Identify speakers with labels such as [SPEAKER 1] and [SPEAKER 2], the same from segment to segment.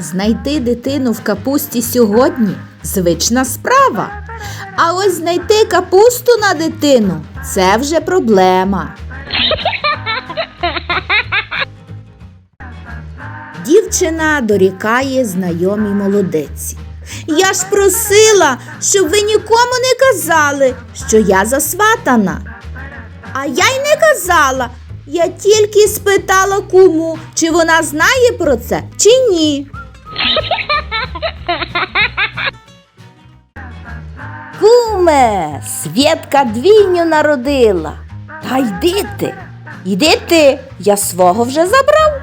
[SPEAKER 1] Знайти дитину в капусті сьогодні звична справа. А ось знайти капусту на дитину це вже проблема. Дівчина дорікає знайомій молодиці. Я ж просила, щоб ви нікому не казали, що я засватана. А я й не казала. Я тільки спитала куму, чи вона знає про це, чи ні. Куме, Свєтка двійню народила. Та йди ти, йди ти, я свого вже забрав.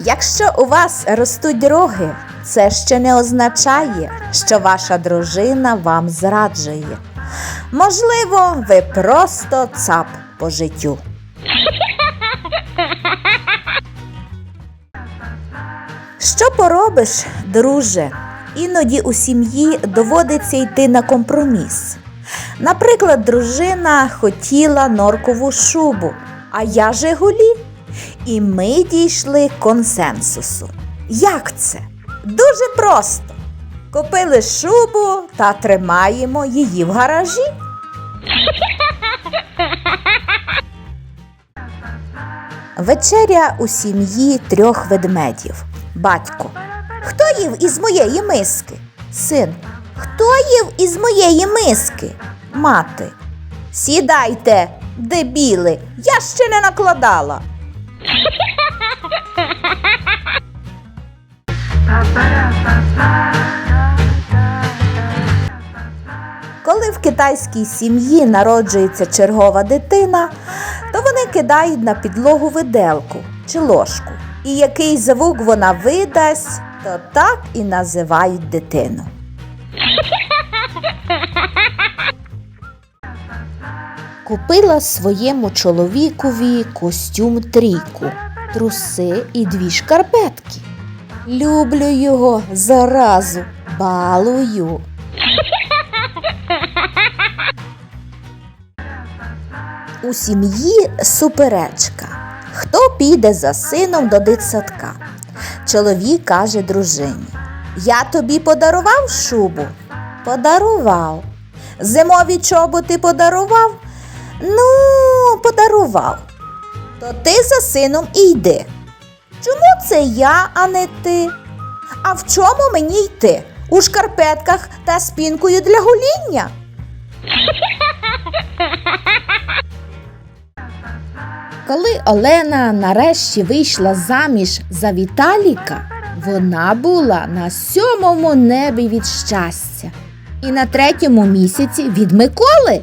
[SPEAKER 1] Якщо у вас ростуть роги, це ще не означає, що ваша дружина вам зраджує. Можливо, ви просто цап по життю. Поробиш, друже? Іноді у сім'ї доводиться йти на компроміс. Наприклад, дружина хотіла норкову шубу, а я Жигулі. І ми дійшли консенсусу. Як це? Дуже просто. Купили шубу та тримаємо її в гаражі. Вечеря у сім'ї трьох ведмедів. Батько. Хто їв із моєї миски? Син. Хто їв із моєї миски? Мати. Сідайте, дебіли, я ще не накладала. Коли в китайській сім'ї народжується чергова дитина, то вони кидають на підлогу виделку чи ложку. І який звук вона видасть, то так і називають дитину. Купила своєму чоловікові костюм трійку, труси і дві шкарпетки. Люблю його заразу, балую. У сім'ї суперечка. Хто піде за сином до дитсадка? Чоловік каже дружині: Я тобі подарував шубу? Подарував. Зимові чоботи подарував? Ну, подарував. То ти за сином і йди. Чому це я, а не ти? А в чому мені йти? У шкарпетках та спінкою для гоління? Коли Олена нарешті вийшла заміж за Віталіка, вона була на сьомому небі від щастя і на третьому місяці від Миколи.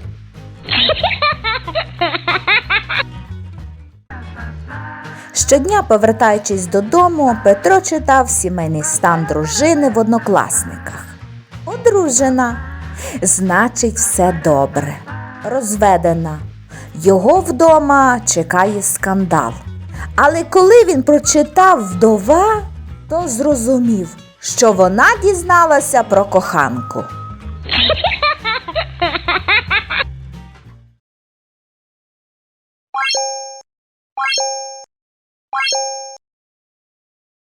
[SPEAKER 1] Щодня, повертаючись додому, Петро читав сімейний стан дружини в однокласниках. Одружена, значить, все добре. Розведена. Його вдома чекає скандал. Але коли він прочитав вдова, то зрозумів, що вона дізналася про коханку.